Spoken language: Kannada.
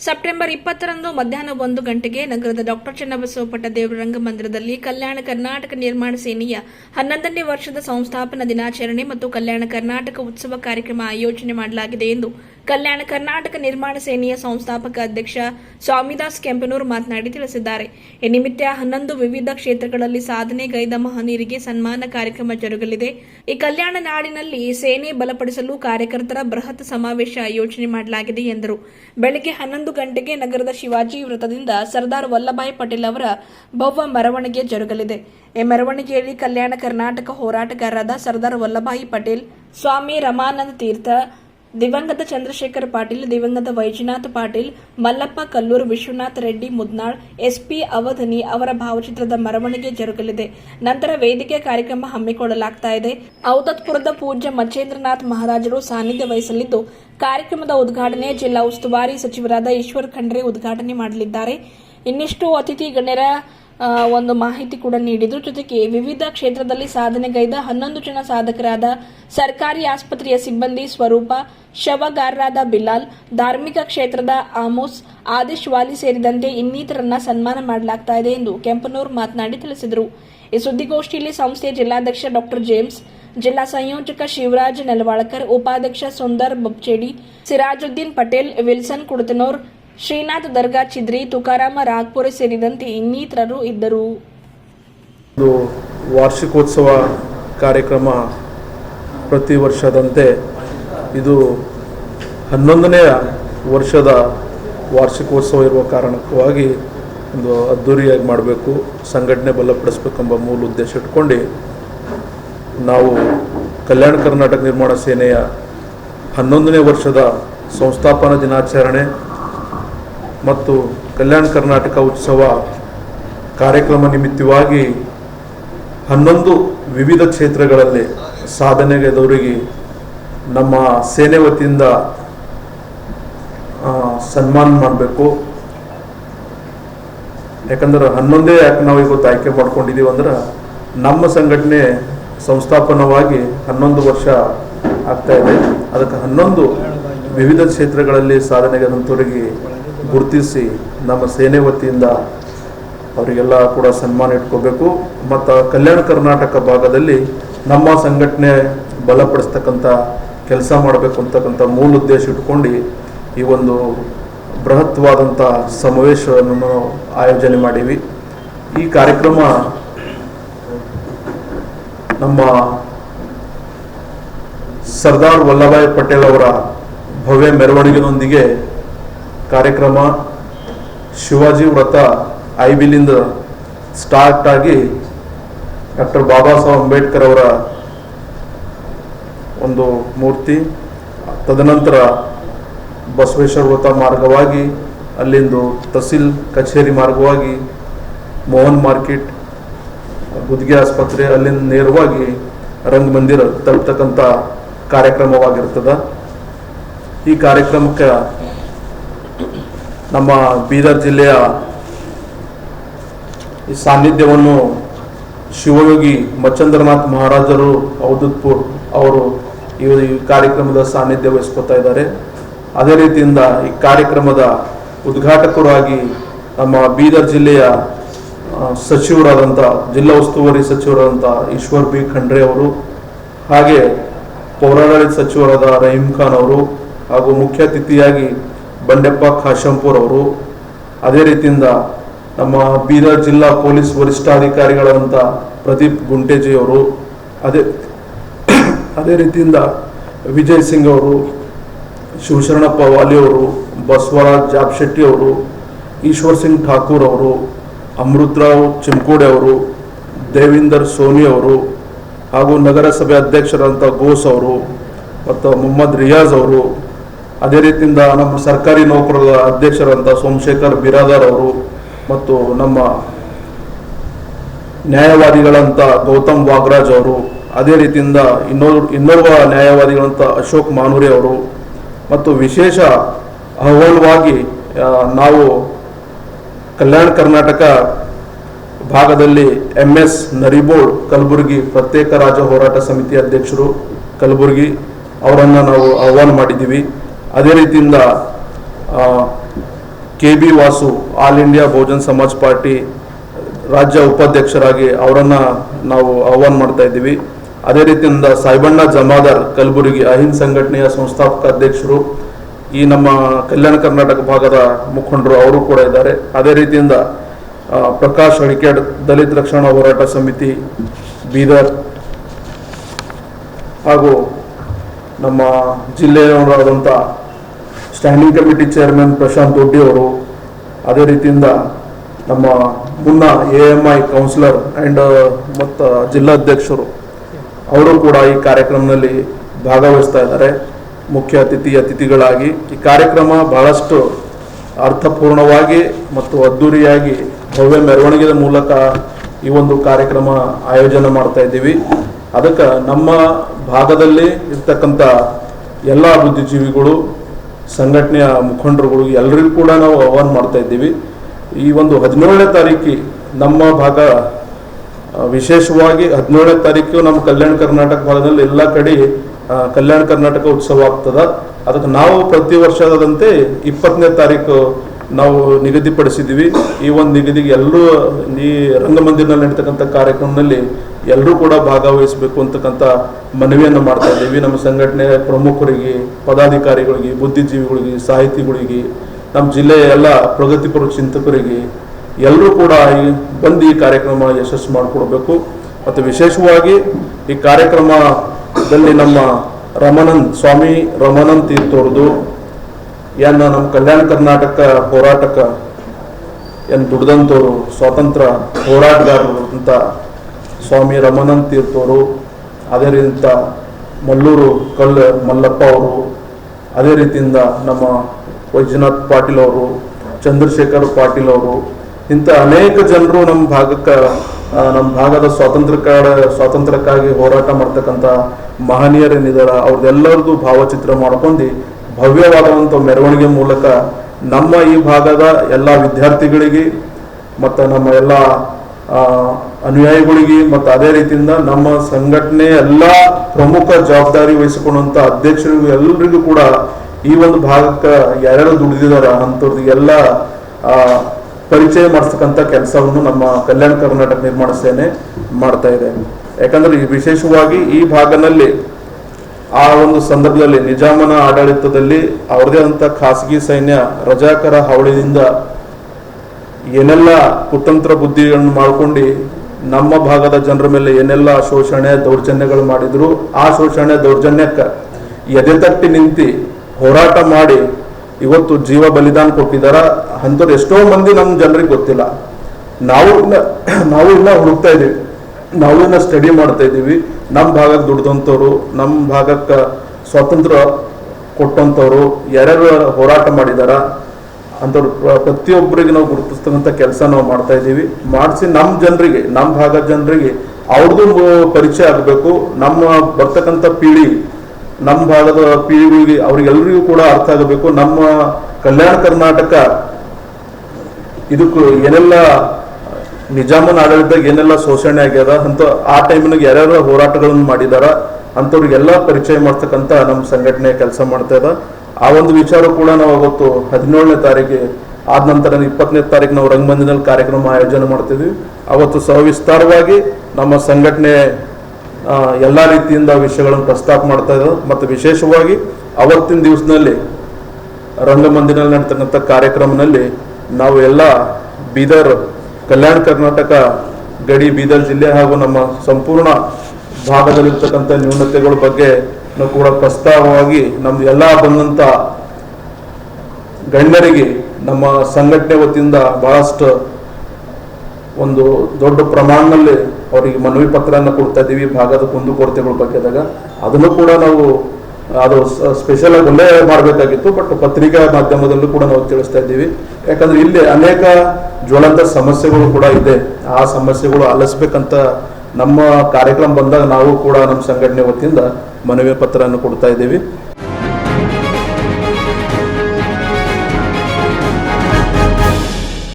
ಸೆಪ್ಟೆಂಬರ್ ಇಪ್ಪತ್ತರಂದು ಮಧ್ಯಾಹ್ನ ಒಂದು ಗಂಟೆಗೆ ನಗರದ ಡಾಕ್ಟರ್ ಚನ್ನಬಸವ ಪಟ್ಟದೇವರ ರಂಗಮಂದಿರದಲ್ಲಿ ಕಲ್ಯಾಣ ಕರ್ನಾಟಕ ನಿರ್ಮಾಣ ಸೇನೆಯ ಹನ್ನೊಂದನೇ ವರ್ಷದ ಸಂಸ್ಥಾಪನಾ ದಿನಾಚರಣೆ ಮತ್ತು ಕಲ್ಯಾಣ ಕರ್ನಾಟಕ ಉತ್ಸವ ಕಾರ್ಯಕ್ರಮ ಆಯೋಜನೆ ಮಾಡಲಾಗಿದೆ ಎಂದು ಕಲ್ಯಾಣ ಕರ್ನಾಟಕ ನಿರ್ಮಾಣ ಸೇನೆಯ ಸಂಸ್ಥಾಪಕ ಅಧ್ಯಕ್ಷ ಸ್ವಾಮಿದಾಸ್ ಕೆಂಪನೂರು ಮಾತನಾಡಿ ತಿಳಿಸಿದ್ದಾರೆ. ಈ ನಿಮಿತ್ತ ಹನ್ನೊಂದು ವಿವಿಧ ಕ್ಷೇತ್ರಗಳಲ್ಲಿ ಸಾಧನೆಗೈದ ಮಹನೀಯರಿಗೆ ಸನ್ಮಾನ ಕಾರ್ಯಕ್ರಮ ಜರುಗಲಿದೆ. ಈ ಕಲ್ಯಾಣ ನಾಡಿನಲ್ಲಿ ಸೇನೆ ಬಲಪಡಿಸಲು ಕಾರ್ಯಕರ್ತರ ಬೃಹತ್ ಸಮಾವೇಶ ಯೋಜನೆ ಮಾಡಲಾಗಿದೆ ಎಂದರು. ಬೆಳಗ್ಗೆ ಹನ್ನೊಂದು ಗಂಟೆಗೆ ನಗರದ ಶಿವಾಜಿ ವೃತ್ತದಿಂದ ಸರ್ದಾರ್ ವಲ್ಲಭಾಯಿ ಪಟೇಲ್ ಅವರ ಭವ್ಯ ಮೆರವಣಿಗೆ ಜರುಗಲಿದೆ. ಈ ಮೆರವಣಿಗೆಯಲ್ಲಿ ಕಲ್ಯಾಣ ಕರ್ನಾಟಕ ಹೋರಾಟಗಾರರಾದ ಸರ್ದಾರ್ ವಲ್ಲಭಾಯಿ ಪಟೇಲ್, ಸ್ವಾಮಿ ರಮಾನಂದ ತೀರ್ಥ ದಿವಂಗತ ಚಂದ್ರಶೇಖರ್ ಪಾಟೀಲ್, ದಿವಂಗತ ವೈಜನಾಥ್ ಪಾಟೀಲ್, ಮಲ್ಲಪ್ಪ ಕಲ್ಲೂರು ವಿಶ್ವನಾಥ್ ರೆಡ್ಡಿ, ಮುದ್ನಾಳ್, ಎಸ್ಪಿ ಅವಧನಿ ಅವರ ಭಾವಚಿತ್ರದ ಮೆರವಣಿಗೆ ಜರುಗಲಿದೆ. ನಂತರ ವೇದಿಕೆ ಕಾರ್ಯಕ್ರಮ ಹಮ್ಮಿಕೊಳ್ಳಲಾಗ್ತಾ ಇದೆ. ಔತತ್ಪುರದ ಪೂಜ್ಯ ಮಚೇಂದ್ರನಾಥ್ ಮಹಾರಾಜರು ಸಾನ್ನಿಧ್ಯ ವಹಿಸಲಿದ್ದು, ಕಾರ್ಯಕ್ರಮದ ಉದ್ಘಾಟನೆ ಜಿಲ್ಲಾ ಉಸ್ತುವಾರಿ ಸಚಿವರಾದ ಈಶ್ವರ್ ಖಂಡ್ರೆ ಉದ್ಘಾಟನೆ ಮಾಡಲಿದ್ದಾರೆ. ಇನ್ನಿಷ್ಟು ಅತಿಥಿ ಗಣ್ಯರ ಒಂದು ಮಾಹಿತಿ ಕೂಡ ನೀಡಿದ್ರು. ಜೊತೆಗೆ ವಿವಿಧ ಕ್ಷೇತ್ರದಲ್ಲಿ ಸಾಧನೆಗೈದ ಹನ್ನೊಂದು ಜನ ಸಾಧಕರಾದ ಸರ್ಕಾರಿ ಆಸ್ಪತ್ರೆಯ ಸಿಬ್ಬಂದಿ ಸ್ವರೂಪ ಶವಗಾರರಾದ ಬಿಲಾಲ್, ಧಾರ್ಮಿಕ ಕ್ಷೇತ್ರದ ಆಮೋಸ್, ಆದೇಶ್ ವಾಲಿ ಸೇರಿದಂತೆ ಇನ್ನಿತರನ್ನ ಸನ್ಮಾನ ಮಾಡಲಾಗ್ತಾ ಇದೆ ಎಂದು ಕೆಂಪನೂರ್ ಮಾತನಾಡಿ ತಿಳಿಸಿದರು. ಈ ಸುದ್ದಿಗೋಷ್ಠಿಯಲ್ಲಿ ಸಂಸ್ಥೆಯ ಜಿಲ್ಲಾಧ್ಯಕ್ಷ ಡಾಕ್ಟರ್ ಜೇಮ್ಸ್, ಜಿಲ್ಲಾ ಸಂಯೋಜಕ ಶಿವರಾಜ್ ನೆಲವಾಳ್ಕರ್, ಉಪಾಧ್ಯಕ್ಷ ಸುಂದರ್ ಬಬ್ಚೇಡಿ, ಸಿರಾಜುದ್ದೀನ್ ಪಟೇಲ್, ವಿಲ್ಸನ್ ಕುಡತನೂರ್ ಶ್ರೀನಾಥ್, ದರ್ಗಾ, ಚಿದ್ರಿ, ತುಕಾರಾಮ, ರಾಗ್ಪುರ ಸೇರಿದಂತೆ ಇನ್ನಿತರರು ಇದ್ದರು. ವಾರ್ಷಿಕೋತ್ಸವ ಕಾರ್ಯಕ್ರಮ ಪ್ರತಿ ವರ್ಷದಂತೆ ಇದು ಹನ್ನೊಂದನೆಯ ವರ್ಷದ ವಾರ್ಷಿಕೋತ್ಸವ ಇರುವ ಕಾರಣಕ್ಕಾಗಿ ಒಂದು ಅದ್ಧೂರಿಯಾಗಿ ಮಾಡಬೇಕು, ಸಂಘಟನೆ ಬಲಪಡಿಸ್ಬೇಕೆಂಬ ಮೂಲ ಉದ್ದೇಶ ಇಟ್ಕೊಂಡು ನಾವು ಕಲ್ಯಾಣ ಕರ್ನಾಟಕ ನಿರ್ಮಾಣ ಸೇನೆಯ ಹನ್ನೊಂದನೇ ವರ್ಷದ ಸಂಸ್ಥಾಪನಾ ದಿನಾಚರಣೆ ಮತ್ತು ಕಲ್ಯಾಣ ಕರ್ನಾಟಕ ಉತ್ಸವ ಕಾರ್ಯಕ್ರಮ ನಿಮಿತ್ತವಾಗಿ ಹನ್ನೊಂದು ವಿವಿಧ ಕ್ಷೇತ್ರಗಳಲ್ಲಿ ಸಾಧನೆಗೆದವರಿಗೆ ನಮ್ಮ ಸೇನೆ ವತಿಯಿಂದ ಸನ್ಮಾನ ಮಾಡಬೇಕು. ಯಾಕಂದ್ರೆ ಹನ್ನೊಂದೇ ಯಾಕೆ ನಾವು ಇವತ್ತು ಆಯ್ಕೆ ಮಾಡ್ಕೊಂಡಿದ್ದೀವಿ ಅಂದ್ರೆ ನಮ್ಮ ಸಂಘಟನೆ ಸಂಸ್ಥಾಪನವಾಗಿ ಹನ್ನೊಂದು ವರ್ಷ ಆಗ್ತಾ ಇದೆ. ಅದಕ್ಕೆ ಹನ್ನೊಂದು ವಿವಿಧ ಕ್ಷೇತ್ರಗಳಲ್ಲಿ ಸಾಧನೆಗೈದಂಥವರಿಗೆ ಗುರುತಿಸಿ ನಮ್ಮ ಸೇನೆ ವತಿಯಿಂದ ಅವರಿಗೆಲ್ಲ ಕೂಡ ಸನ್ಮಾನ ಇಟ್ಕೋಬೇಕು. ಮತ್ತು ಕಲ್ಯಾಣ ಕರ್ನಾಟಕ ಭಾಗದಲ್ಲಿ ನಮ್ಮ ಸಂಘಟನೆ ಬಲಪಡಿಸ್ತಕ್ಕಂಥ ಕೆಲಸ ಮಾಡಬೇಕು ಅಂತಕ್ಕಂಥ ಮೂಲ ಉದ್ದೇಶ ಇಟ್ಕೊಂಡು ಈ ಒಂದು ಬೃಹತ್ವಾದಂಥ ಸಮಾವೇಶವನ್ನು ನಾವು ಆಯೋಜನೆ ಮಾಡೀವಿ. ಈ ಕಾರ್ಯಕ್ರಮ ನಮ್ಮ ಸರ್ದಾರ್ ವಲ್ಲಭಾಯ್ ಪಟೇಲ್ ಅವರ ಭವ್ಯ ಮೆರವಣಿಗೆಯೊಂದಿಗೆ ಕಾರ್ಯಕ್ರಮ ಶಿವಾಜಿ ವ್ರತ ಐಬಿಲಿಂದ ಸ್ಟಾರ್ಟ್ ಆಗಿ ಡಾಕ್ಟರ್ ಬಾಬಾ ಸಾಹೇಬ್ ಅಂಬೇಡ್ಕರ್ ಅವರ ಒಂದು ಮೂರ್ತಿ, ತದನಂತರ ಬಸವೇಶ್ವರ ವ್ರತ ಮಾರ್ಗವಾಗಿ ಅಲ್ಲಿಂದು ತಹಸೀಲ್ ಕಚೇರಿ ಮಾರ್ಗವಾಗಿ ಮೋಹನ್ ಮಾರ್ಕೆಟ್, ಗುದ್ಗೆ ಆಸ್ಪತ್ರೆ, ಅಲ್ಲಿಂದ ನೇರವಾಗಿ ರಂಗಮಂದಿರ ತಲುಪ್ತಕ್ಕಂಥ ಕಾರ್ಯಕ್ರಮವಾಗಿರ್ತದೆ. ಈ ಕಾರ್ಯಕ್ರಮಕ್ಕೆ ನಮ್ಮ ಬೀದರ್ ಜಿಲ್ಲೆಯ ಈ ಸಾನ್ನಿಧ್ಯವನ್ನು ಶಿವಯೋಗಿ ಮಚ್ಚಂದ್ರನಾಥ್ ಮಹಾರಾಜರು ಔದುತ್ಪುರ್ ಅವರು ಈ ಕಾರ್ಯಕ್ರಮದ ಸಾನ್ನಿಧ್ಯ ವಹಿಸ್ಕೊತಾ ಇದ್ದಾರೆ. ಅದೇ ರೀತಿಯಿಂದ ಈ ಕಾರ್ಯಕ್ರಮದ ಉದ್ಘಾಟಕರಾಗಿ ನಮ್ಮ ಬೀದರ್ ಜಿಲ್ಲೆಯ ಸಚಿವರಾದಂಥ ಜಿಲ್ಲಾ ಉಸ್ತುವಾರಿ ಸಚಿವರಾದಂಥ ಈಶ್ವರ್ ಬಿ ಖಂಡ್ರೆ ಅವರು, ಹಾಗೆ ಪೌರಾಡಳಿತ ಸಚಿವರಾದ ರಹೀಂ ಖಾನ್ ಅವರು ಹಾಗೂ ಮುಖ್ಯ ಅತಿಥಿಯಾಗಿ ಬಂಡೆಪ್ಪ ಖಾಶಂಪುರ್ ಅವರು ಅದೇ ರೀತಿಯಿಂದ ನಮ್ಮ ಬೀದರ್ ಜಿಲ್ಲಾ ಪೊಲೀಸ್ ವರಿಷ್ಠಾಧಿಕಾರಿಗಳಂತ ಪ್ರದೀಪ್ ಗುಂಟೇಜಿ ಅವರು, ಅದೇ ಅದೇ ರೀತಿಯಿಂದ ವಿಜಯ್ ಸಿಂಗ್ ಅವರು, ಶಿವಶರಣಪ್ಪ ವಾಲಿ ಅವರು, ಬಸವರಾಜ್ ಜಾಬ್ಶೆಟ್ಟಿ ಅವರು, ಈಶ್ವರ್ ಸಿಂಗ್ ಠಾಕೂರ್ ಅವರು, ಅಮೃತರಾವ್ ಚಿಮ್ಕೋಡೆ ಅವರು, ದೇವಿಂದರ್ ಸೋನಿ ಅವರು, ಹಾಗೂ ನಗರಸಭೆ ಅಧ್ಯಕ್ಷರಾದಂಥ ಗೋಸ್ ಅವರು, ಮತ್ತು ಮೊಹಮ್ಮದ್ ರಿಯಾಜ್ ಅವರು ಅದೇ ರೀತಿಯಿಂದ ನಮ್ಮ ಸರ್ಕಾರಿ ನೌಕರರ ಅಧ್ಯಕ್ಷರಂತ ಸೋಮಶೇಖರ್ ಬಿರಾದಾರ್ ಅವರು ಮತ್ತು ನಮ್ಮ ನ್ಯಾಯವಾದಿಗಳಂತ ಗೌತಮ್ ವಾಗ್ರಾಜ್ ಅವರು, ಅದೇ ರೀತಿಯಿಂದ ಇನ್ನೋರ್, ಇನ್ನೋರ್ವ ನ್ಯಾಯವಾದಿಗಳಂತ ಅಶೋಕ್ ಮಾನೂರಿ ಅವರು ಮತ್ತು ವಿಶೇಷ ಅಹವಾಲುವಾಗಿ ನಾವು ಕಲ್ಯಾಣ ಕರ್ನಾಟಕ ಭಾಗದಲ್ಲಿ ಎಂ ಎಸ್ ನರಿಬೋಳ್ ಕಲಬುರಗಿ ಪ್ರತ್ಯೇಕ ರಾಜ ಹೋರಾಟ ಸಮಿತಿ ಅಧ್ಯಕ್ಷರು ಕಲಬುರಗಿ ಅವರನ್ನು ನಾವು ಆಹ್ವಾನ ಮಾಡಿದ್ದೀವಿ. ಅದೇ ರೀತಿಯಿಂದ K B Vasu, all India Bahujan Samaj party ರಾಜ್ಯ ಉಪಾಧ್ಯಕ್ಷರಾಗಿ ಅವರನ್ನು ನಾವು ಆಹ್ವಾನ ಮಾಡ್ತಾ ಇದ್ದೀವಿ. ಅದೇ ರೀತಿಯಿಂದ ಸಾಯಿಬಣ್ಣ ಜಮಾದಾರ್ ಕಲಬುರಗಿ ಅಹಿಂದ್ ಸಂಘಟನೆಯ ಸಂಸ್ಥಾಪಕ ಅಧ್ಯಕ್ಷರು, ಈ ನಮ್ಮ ಕಲ್ಯಾಣ ಕರ್ನಾಟಕ ಭಾಗದ ಮುಖಂಡರು ಅವರು ಕೂಡ ಇದ್ದಾರೆ. ಅದೇ ರೀತಿಯಿಂದ ಪ್ರಕಾಶ್ ಅಡಿಕೇಡ್ ದಲಿತ ರಕ್ಷಣಾ ಹೋರಾಟ ಸಮಿತಿ ಬೀದರ್ ಹಾಗೂ ನಮ್ಮ ಜಿಲ್ಲೆಯವರಾದಂಥ standing committee chairman Prashant Doddi ಅವರು, ಅದೇ ರೀತಿಯಿಂದ ನಮ್ಮ Munna A M I councillor and ಮತ್ತು ಜಿಲ್ಲಾಧ್ಯಕ್ಷರು ಅವರು ಕೂಡ ಈ ಕಾರ್ಯಕ್ರಮದಲ್ಲಿ ಭಾಗವಹಿಸ್ತಾ ಇದ್ದಾರೆ. ಮುಖ್ಯ ಅತಿಥಿ ಅತಿಥಿಗಳಾಗಿ ಈ ಕಾರ್ಯಕ್ರಮ ಬಹಳಷ್ಟು ಅರ್ಥಪೂರ್ಣವಾಗಿ ಮತ್ತು ಅದ್ಧೂರಿಯಾಗಿ ಭವ್ಯ ಮೆರವಣಿಗೆಯ ಮೂಲಕ ಈ ಒಂದು ಕಾರ್ಯಕ್ರಮ ಆಯೋಜನೆ ಮಾಡ್ತಾ ಇದ್ದೀವಿ. ಅದಕ್ಕೆ ನಮ್ಮ ಭಾಗದಲ್ಲಿ ಇರ್ತಕ್ಕಂಥ ಎಲ್ಲ ಬುದ್ಧಿಜೀವಿಗಳು, ಸಂಘಟನೆಯ ಮುಖಂಡರುಗಳು, ಎಲ್ಲರಿಗೂ ಕೂಡ ನಾವು ಆಹ್ವಾನ ಮಾಡ್ತಾ ಇದ್ದೀವಿ. ಈ ಒಂದು ಹದಿನೇಳನೇ ತಾರೀಕಿ ನಮ್ಮ ಭಾಗ ವಿಶೇಷವಾಗಿ ಹದಿನೇಳನೇ ತಾರೀಕು ನಮ್ಮ ಕಲ್ಯಾಣ ಕರ್ನಾಟಕ ಭಾಗದಲ್ಲಿ ಎಲ್ಲ ಕಡೆ ಕಲ್ಯಾಣ ಕರ್ನಾಟಕ ಉತ್ಸವ ಆಗ್ತದ. ಅದಕ್ಕೆ ನಾವು ಪ್ರತಿ ವರ್ಷದಂತೆ ಇಪ್ಪತ್ತನೇ ತಾರೀಕು ನಾವು ನಿಗದಿಪಡಿಸಿದ್ದೀವಿ. ಈ ಒಂದು ನಿಗದಿಗೆ ಎಲ್ಲರೂ ಈ ರಂಗಮಂದಿರದಲ್ಲಿ ನಡೀತಕ್ಕಂಥ ಕಾರ್ಯಕ್ರಮದಲ್ಲಿ ಎಲ್ಲರೂ ಕೂಡ ಭಾಗವಹಿಸಬೇಕು ಅಂತಕ್ಕಂಥ ಮನವಿಯನ್ನು ಮಾಡ್ತಾ ಇದ್ದೀವಿ. ನಮ್ಮ ಸಂಘಟನೆ ಪ್ರಮುಖರಿಗೆ, ಪದಾಧಿಕಾರಿಗಳಿಗೆ, ಬುದ್ಧಿಜೀವಿಗಳಿಗೆ, ಸಾಹಿತಿಗಳಿಗೆ, ನಮ್ಮ ಜಿಲ್ಲೆಯ ಎಲ್ಲ ಪ್ರಗತಿಪರ ಚಿಂತಕರಿಗೆ ಎಲ್ಲರೂ ಕೂಡ ಈ ಬಂದು ಈ ಕಾರ್ಯಕ್ರಮ ಯಶಸ್ಸು ಮಾಡಿಕೊಡ್ಬೇಕು. ಮತ್ತು ವಿಶೇಷವಾಗಿ ಈ ಕಾರ್ಯಕ್ರಮದಲ್ಲಿ ನಮ್ಮ ರಮಾನಂದ್ ಸ್ವಾಮಿ ರಮಾನಂದ್ ತೀರ್ಥವ್ರದ್ದು ಏನ ನಮ್ಮ ಕಲ್ಯಾಣ ಕರ್ನಾಟಕ ಹೋರಾಟಕ್ಕೆ ಏನು ದುಡ್ದಂಥವ್ರು ಸ್ವಾತಂತ್ರ್ಯ ಹೋರಾಟಗಾರರು ಅಂತ ಸ್ವಾಮಿ ರಮಣನ್ ತೀರ್ಥವರು ಅದೇ ರೀತಿಯಿಂದ ಮಲ್ಲೂರು ಕಲ್ಲು ಮಲ್ಲಪ್ಪ ಅವರು, ಅದೇ ರೀತಿಯಿಂದ ನಮ್ಮ ವೈಜನಾಥ್ ಪಾಟೀಲ್ ಅವರು, ಚಂದ್ರಶೇಖರ್ ಪಾಟೀಲ್ ಅವರು, ಇಂಥ ಅನೇಕ ಜನರು ನಮ್ಮ ಭಾಗಕ್ಕೆ ನಮ್ಮ ಭಾಗದ ಸ್ವಾತಂತ್ರ್ಯಕಾರ ಸ್ವಾತಂತ್ರ್ಯಕ್ಕಾಗಿ ಹೋರಾಟ ಮಾಡ್ತಕ್ಕಂಥ ಮಹನೀಯರೇನಿದ್ದಾರೆ ಅವ್ರದ್ದೆಲ್ಲರದ್ದು ಭಾವಚಿತ್ರ ಮಾಡ್ಕೊಂಡು ಭವ್ಯವಾದಂಥ ಮೆರವಣಿಗೆ ಮೂಲಕ ನಮ್ಮ ಈ ಭಾಗದ ಎಲ್ಲ ವಿದ್ಯಾರ್ಥಿಗಳಿಗೆ ಮತ್ತು ನಮ್ಮ ಎಲ್ಲ ಅನುಯಾಯಿಗಳಿಗೆ ಮತ್ತು ಅದೇ ರೀತಿಯಿಂದ ನಮ್ಮ ಸಂಘಟನೆ ಎಲ್ಲ ಪ್ರಮುಖ ಜವಾಬ್ದಾರಿ ವಹಿಸಿಕೊಂಡಂಥ ಅಧ್ಯಕ್ಷರಿಗೂ ಎಲ್ಲರಿಗೂ ಕೂಡ ಈ ಒಂದು ಭಾಗಕ್ಕೆ ಯಾರ್ಯಾರು ದುಡಿದಿದ್ದಾರೆ. ಅಂಥವ್ರಿಗೆಲ್ಲ ಎಲ್ಲ ಪರಿಚಯ ಮಾಡಿಸ್ತಕ್ಕಂಥ ಕೆಲಸವನ್ನು ನಮ್ಮ ಕಲ್ಯಾಣ ಕರ್ನಾಟಕ ನಿರ್ಮಾಣ ಸೇನೆ ಮಾಡ್ತಾ ಇದೆ. ಯಾಕಂದ್ರೆ ವಿಶೇಷವಾಗಿ ಈ ಭಾಗದಲ್ಲಿ ಆ ಒಂದು ಸಂದರ್ಭದಲ್ಲಿ ನಿಜಾಮನ ಆಡಳಿತದಲ್ಲಿ ಅವ್ರದೇ ಆದಂಥ ಖಾಸಗಿ ಸೈನ್ಯ ರಜಾಕರ ಹಾವಳಿಯಿಂದ ಏನೆಲ್ಲ ಕುತಂತ್ರ ಬುದ್ಧಿಗಳನ್ನು ಮಾಡ್ಕೊಂಡು ನಮ್ಮ ಭಾಗದ ಜನರ ಮೇಲೆ ಏನೆಲ್ಲ ಶೋಷಣೆ ದೌರ್ಜನ್ಯಗಳು ಮಾಡಿದ್ರು, ಆ ಶೋಷಣೆ ದೌರ್ಜನ್ಯಕ್ಕೆ ಎದೆತಟ್ಟಿ ನಿಂತು ಹೋರಾಟ ಮಾಡಿ ಇವತ್ತು ಜೀವ ಬಲಿದಾನ ಕೊಟ್ಟಿದಾರ. ಅಂಥವ್ರು ಎಷ್ಟೋ ಮಂದಿ ನಮ್ಮ ಜನರಿಗೆ ಗೊತ್ತಿಲ್ಲ. ನಾವು ನಾವು ಇನ್ನ ಹುಡುಕ್ತಾ ಇದ್ದೀವಿ. ನಾವು ಇನ್ನ ಸ್ಟಡಿ ಮಾಡ್ತಾ ಇದ್ದೀವಿ. ನಮ್ಮ ಭಾಗಕ್ಕೆ ದುಡ್ದಂಥವ್ರು ನಮ್ಮ ಭಾಗಕ್ಕೆ ಸ್ವಾತಂತ್ರ್ಯ ಕೊಟ್ಟಂಥವ್ರು, ಯಾರ್ಯಾರು ಹೋರಾಟ ಮಾಡಿದಾರ, ಅಂಥವ್ರು ಪ್ರ- ಪ್ರತಿಯೊಬ್ಬರಿಗೆ ನಾವು ಗುರುತಿಸ್ತಕ್ಕಂಥ ಕೆಲಸ ನಾವು ಮಾಡ್ತಾ ಇದ್ದೀವಿ. ಮಾಡಿಸಿ ನಮ್ಮ ಜನರಿಗೆ ನಮ್ಮ ಭಾಗದ ಜನರಿಗೆ ಅವ್ರದ್ದು ಪರಿಚಯ ಆಗಬೇಕು. ನಮ್ಮ ಬರ್ತಕ್ಕಂಥ ಪೀಳಿ ನಮ್ಮ ಭಾಗದ ಪೀಳಿಗೆ ಅವ್ರಿಗೆಲ್ಲರಿಗೂ ಕೂಡ ಅರ್ಥ ಆಗಬೇಕು. ನಮ್ಮ ಕಲ್ಯಾಣ ಕರ್ನಾಟಕ, ಇದಕ್ಕೂ ಏನೆಲ್ಲ ನಿಜಾಮನ ಆಡಳಿತದಾಗ ಏನೆಲ್ಲ ಶೋಷಣೆ ಆಗ್ಯದ ಅಂತ ಆ ಟೈಮ್ನಾಗ ಯಾರ್ಯಾರ ಹೋರಾಟಗಳನ್ನು ಮಾಡಿದಾರ ಅಂಥವ್ರಿಗೆಲ್ಲ ಪರಿಚಯ ಮಾಡ್ತಕ್ಕಂಥ ನಮ್ಮ ಸಂಘಟನೆ ಕೆಲಸ ಮಾಡ್ತಾ ಆ ಒಂದು ವಿಚಾರ ಕೂಡ ನಾವು ಅವತ್ತು ಹದಿನೇಳನೇ ತಾರೀಕಿಗೆ ಆದ ನಂತರ ಇಪ್ಪತ್ತನೇ ತಾರೀಕು ನಾವು ರಂಗಮಂದಿನಲ್ಲಿ ಕಾರ್ಯಕ್ರಮ ಆಯೋಜನೆ ಮಾಡ್ತಿದ್ವಿ. ಅವತ್ತು ಸವಿಸ್ತಾರವಾಗಿ ನಮ್ಮ ಸಂಘಟನೆ ಎಲ್ಲ ಎಲ್ಲಾ ರೀತಿಯಿಂದ ವಿಷಯಗಳನ್ನು ಪ್ರಸ್ತಾಪ ಮಾಡ್ತಾ ಇದ್ದಾರೆ ಮತ್ತು ವಿಶೇಷವಾಗಿ ಅವತ್ತಿನ ದಿವಸದಲ್ಲಿ ರಂಗಮಂದಿನಲ್ಲಿ ನಡೀತಕ್ಕಂಥ ಕಾರ್ಯಕ್ರಮದಲ್ಲಿ ನಾವು ಎಲ್ಲ ಬೀದರ್ ಕಲ್ಯಾಣ ಕರ್ನಾಟಕ, ಗಡಿ, ಬೀದರ್ ಜಿಲ್ಲೆ ಹಾಗೂ ನಮ್ಮ ಸಂಪೂರ್ಣ ಭಾಗದಲ್ಲಿರ್ತಕ್ಕಂಥ ನ್ಯೂನತೆಗಳ ಬಗ್ಗೆ ಕೂಡ ಪ್ರಸ್ತಾವವಾಗಿ ನಮ್ದು ಎಲ್ಲ ಬಂದಂಥ ಗಣ್ಯರಿಗೆ ನಮ್ಮ ಸಂಘಟನೆ ವತಿಯಿಂದ ಬಹಳಷ್ಟು ಒಂದು ದೊಡ್ಡ ಪ್ರಮಾಣದಲ್ಲಿ ಅವರಿಗೆ ಮನವಿ ಪತ್ರನ ಕೊಡ್ತಾ ಇದ್ದೀವಿ ಭಾಗದ ಕುಂದುಕೊರತೆಗಳ ಬಗ್ಗೆದಾಗ ಅದನ್ನು ಕೂಡ ನಾವು ಅದು ಸ್ಪೆಷಲ್ ಆಗಿ ಒಳ್ಳೆ ಮಾಡಬೇಕಾಗಿತ್ತು ಬಟ್ ಪತ್ರಿಕಾ ಮಾಧ್ಯಮದಲ್ಲೂ ಕೂಡ ನಾವು ತಿಳಿಸ್ತಾ ಇದ್ದೀವಿ. ಯಾಕಂದ್ರೆ ಇಲ್ಲಿ ಅನೇಕ ಜ್ವಲಂತ ಸಮಸ್ಯೆಗಳು ಕೂಡ ಇದೆ. ಆ ಸಮಸ್ಯೆಗಳು ಆಲಿಸ್ಬೇಕಂತ ನಮ್ಮ ಕಾರ್ಯಕ್ರಮ ಬಂದಾಗ ನಾವು ಕೂಡ ನಮ್ಮ ಸಂಘಟನೆ ವತಿಯಿಂದ ಮನವಿ ಪತ್ರವನ್ನು ಕೊಡ್ತಾ ಇದ್ದೀವಿ.